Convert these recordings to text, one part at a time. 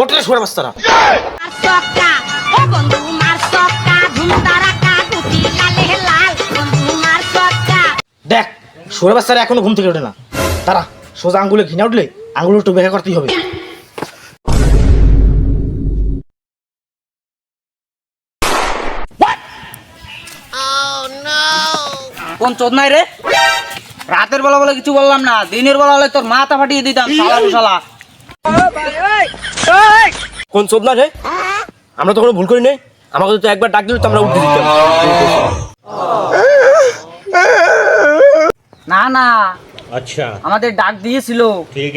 ওটা সরে দেখ, সরে এখনও ঘুম থেকে ওঠে না। তারা, সোজা আঙ্গুলে ঘিনা উঠলে আঙ্গুলে একটু করতেই হবে। কোন চোদ নাই রে? রাতের বেলা বলে কিছু বললাম না, দিনের বেলা হলে তোর মাথা ফাটিয়ে দিতাম শালা। কোন চোদ না রে? আমরা তো কোনো ভুল করি নাই। আমাকে তো একবার ডাক দিল তো আমরা উঠে দিতাম না না। আচ্ছা। আমাদের ডাক দিয়েছিল। ঠিক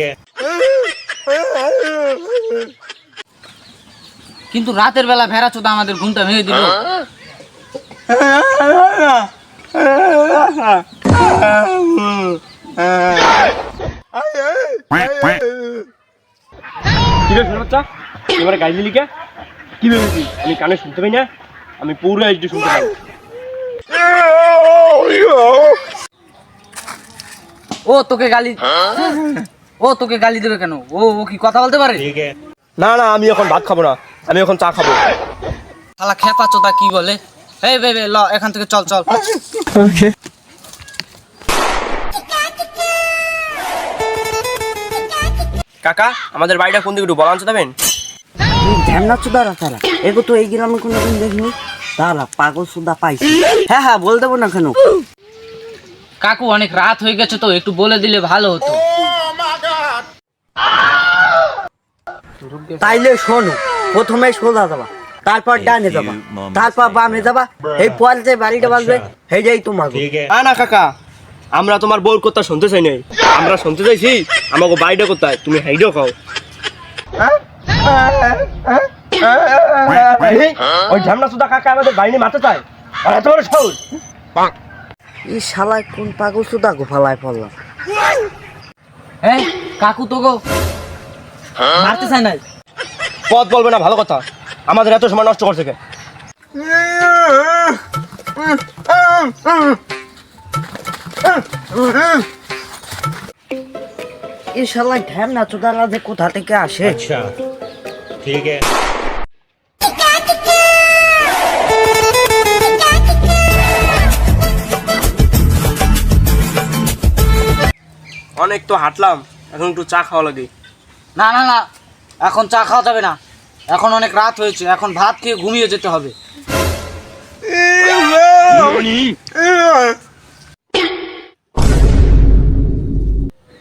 কিন্তু রাতের বেলা ভেড়া চোদা আমাদের ঘুমটা ভেঙে দিল। Ah, ah, ah, ah. এবারে কে কি আমি কানে শুনতে পাই না আমি পুরো এইচডি শুনতে পাই। ও তোকে গালি হ্যাঁ? ও তোকে গালি দেবে কেন? ও ও কি কথা বলতে পারে? না না আমি এখন ভাত খাব না আমি এখন চা খাব। শালা খেপা চোদা কি বলে? এই বে ল এখান থেকে চল চল। ওকে কাকা আমাদের বাড়িটা কোন দিকে একটু বলা দেবেন? তারা এগো তো এই গ্রামে দেখিনি। তারা পাগল সুদা হ্যাঁ হ্যাঁ বল দেবো না কেন? কাকু অনেক রাত হয়ে গেছে তো একটু বলে দিলে ভালো হতো। তাইলে শোনো প্রথমে সোজা যাবা তারপর ডানে যাবা তারপর বামে যাবা এই পরে যে বাড়িটা বাজবে সেইটাই তোমার না কাকা আমরা তোমার বউর কথা শুনতে চাই নাই। আমরা শুনতে চাইছি আমাকে বাড়িটা কোথায়? তুমি হাইডও খাও। ওই ঝামনা সুদা কাকা আমাদের বাড়ি নিয়ে মারতে চায়? আর এত বড় সাহস? এই শালায় কোন পাগল সুদা গোফালায় পড়লাম হ্যাঁ কাকু তো গো। মারতে চাই নাই। পথ বলবে না ভালো কথা। আমাদের এত সময় নষ্ট করছে কে? হ্যাঁ। ইনশাল্লাহ ঢ্যাম না চোদালা যে কোথা থেকে আসে? আচ্ছা ঠিক আছে। অনেক তো হাঁটলাম এখন একটু চা খাওয়া লাগে। না না না এখন চা খাওয়া যাবে না। এখন অনেক রাত হয়েছে এখন ভাত খেয়ে ঘুমিয়ে যেতে হবে।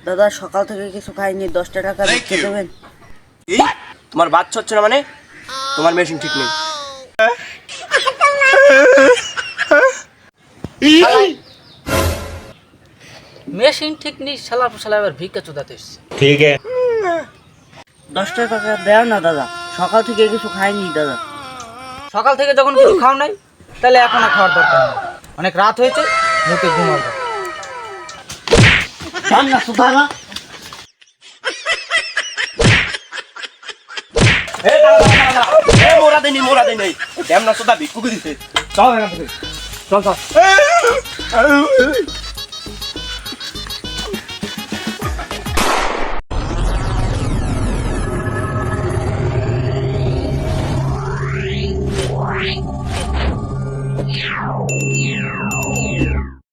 দাদা সকাল থেকে কিছু খাইনি দশটা টাকা দিতে দেবেন? তোমার বাচ্চা হচ্ছে না মানে? তোমার মেশিন ঠিক নেই। মেশিন ঠিক নেই শালা শালা এবার ভিক্ষা চোদাতে এসছে। ঠিক আছে। দশটা টাকা দেও না দাদা। সকাল থেকে কিছু খাইনি দাদা। সকাল থেকে যখন কিছু খাও নাই তাহলে এখন খাওয়ার দরকার নেই। অনেক রাত হয়েছে মুখে ঘুমাবো সুদারা এ মোরা দেনি মোরা দেনি ঢ্যামনা সুদা ভিক্ষুকে দিছে। চল চল চল।